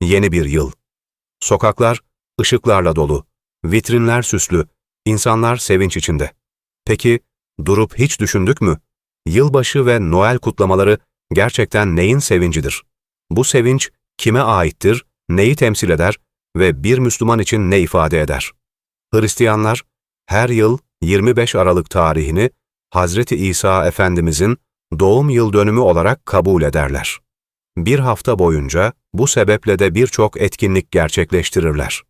yeni bir yıl. Sokaklar ışıklarla dolu, vitrinler süslü, insanlar sevinç içinde. Peki durup hiç düşündük mü? Yılbaşı ve Noel kutlamaları gerçekten neyin sevincidir? Bu sevinç kime aittir, neyi temsil eder ve bir Müslüman için ne ifade eder? Hristiyanlar her yıl 25 Aralık tarihini Hazreti İsa Efendimizin doğum yıl dönümü olarak kabul ederler. Bir hafta boyunca bu sebeple de birçok etkinlik gerçekleştirirler.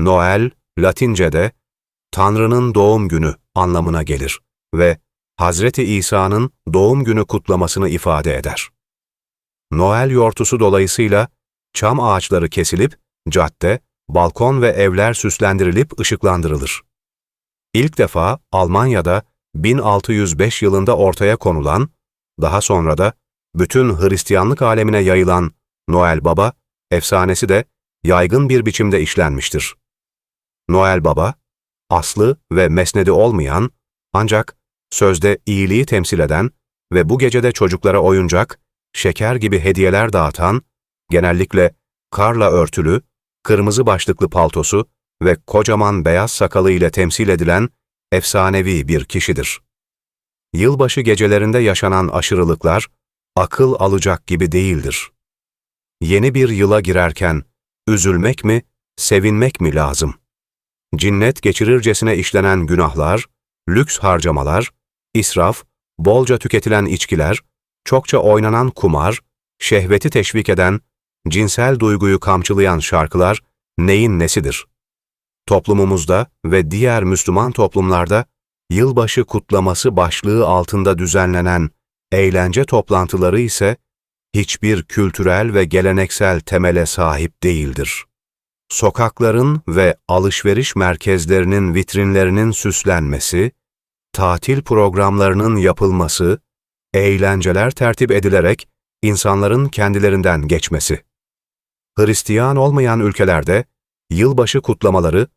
Noel, Latince'de Tanrı'nın doğum günü anlamına gelir ve Hazreti İsa'nın doğum günü kutlamasını ifade eder. Noel yortusu dolayısıyla çam ağaçları kesilip cadde, balkon ve evler süslendirilip ışıklandırılır. İlk defa Almanya'da 1605 yılında ortaya konulan, daha sonra da bütün Hristiyanlık alemine yayılan Noel Baba efsanesi de yaygın bir biçimde işlenmiştir. Noel Baba, aslı ve mesnedi olmayan ancak sözde iyiliği temsil eden ve bu gecede çocuklara oyuncak, şeker gibi hediyeler dağıtan, genellikle karla örtülü, kırmızı başlıklı paltosu ve kocaman beyaz sakalı ile temsil edilen efsanevi bir kişidir. Yılbaşı gecelerinde yaşanan aşırılıklar, akıl alacak gibi değildir. Yeni bir yıla girerken, üzülmek mi, sevinmek mi lazım? Cinnet geçirircesine işlenen günahlar, lüks harcamalar, israf, bolca tüketilen içkiler, çokça oynanan kumar, şehveti teşvik eden, cinsel duyguyu kamçılayan şarkılar neyin nesidir? Toplumumuzda ve diğer Müslüman toplumlarda yılbaşı kutlaması başlığı altında düzenlenen eğlence toplantıları ise hiçbir kültürel ve geleneksel temele sahip değildir. Sokakların ve alışveriş merkezlerinin vitrinlerinin süslenmesi, tatil programlarının yapılması, eğlenceler tertip edilerek insanların kendilerinden geçmesi. Hristiyan olmayan ülkelerde yılbaşı kutlamaları,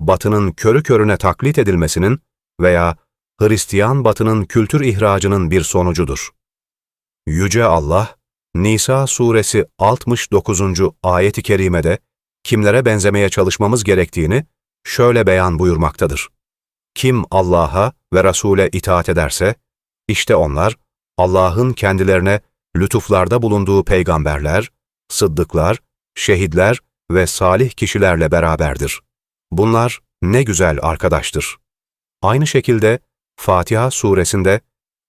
Batı'nın körü körüne taklit edilmesinin veya Hristiyan Batı'nın kültür ihracının bir sonucudur. Yüce Allah, Nisa suresi 69. ayet-i kerimede kimlere benzemeye çalışmamız gerektiğini şöyle beyan buyurmaktadır. Kim Allah'a ve Resul'e itaat ederse, işte onlar Allah'ın kendilerine lütuflarda bulunduğu peygamberler, sıddıklar, şehitler ve salih kişilerle beraberdir. Bunlar ne güzel arkadaştır. Aynı şekilde Fatiha suresinde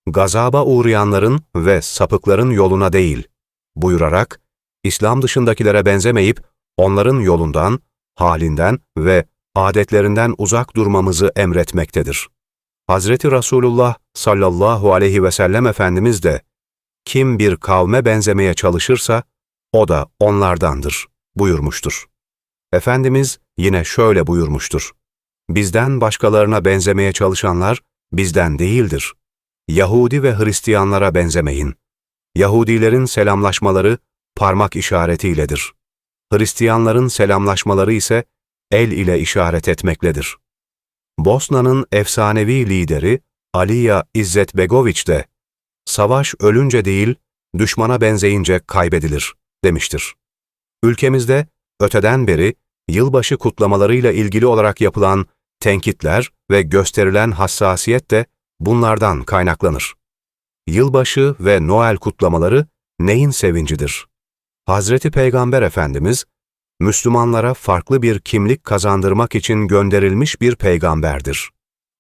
gazaba uğrayanların ve sapıkların yoluna değil buyurarak İslam dışındakilere benzemeyip onların yolundan, halinden ve adetlerinden uzak durmamızı emretmektedir. Hazreti Resulullah sallallahu aleyhi ve sellem Efendimiz de kim bir kavme benzemeye çalışırsa o da onlardandır buyurmuştur. Efendimiz yine şöyle buyurmuştur. Bizden başkalarına benzemeye çalışanlar bizden değildir. Yahudi ve Hristiyanlara benzemeyin. Yahudilerin selamlaşmaları parmak işaretiyledir. Hristiyanların selamlaşmaları ise el ile işaret etmekledir. Bosna'nın efsanevi lideri Aliya İzzet Begoviç de, savaş ölünce değil, düşmana benzeyince kaybedilir, demiştir. Ülkemizde öteden beri yılbaşı kutlamalarıyla ilgili olarak yapılan tenkitler ve gösterilen hassasiyet de bunlardan kaynaklanır. Yılbaşı ve Noel kutlamaları neyin sevincidir? Hazreti Peygamber Efendimiz, Müslümanlara farklı bir kimlik kazandırmak için gönderilmiş bir peygamberdir.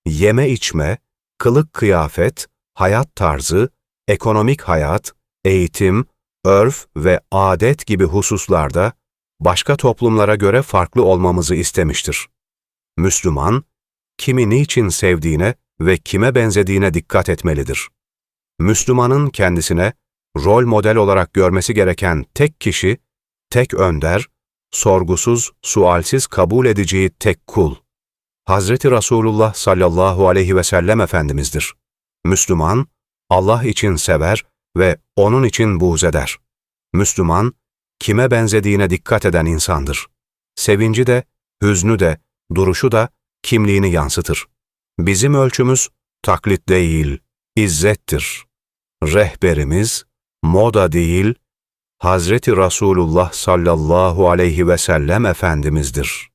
Yeme içme, kılık kıyafet, hayat tarzı, ekonomik hayat, eğitim, örf ve adet gibi hususlarda başka toplumlara göre farklı olmamızı istemiştir. Müslüman, kimi niçin sevdiğine ve kime benzediğine dikkat etmelidir. Müslümanın kendisine rol model olarak görmesi gereken tek kişi, tek önder, sorgusuz, sualsiz kabul edeceği tek kul. Hazreti Resulullah sallallahu aleyhi ve sellem Efendimiz'dir. Müslüman, Allah için sever ve onun için buğz eder. Müslüman, kime benzediğine dikkat eden insandır. Sevinci de, hüznü de, duruşu da kimliğini yansıtır. Bizim ölçümüz taklit değil, izzettir. Rehberimiz, moda değil, Hazreti Resulullah sallallahu aleyhi ve sellem Efendimiz'dir.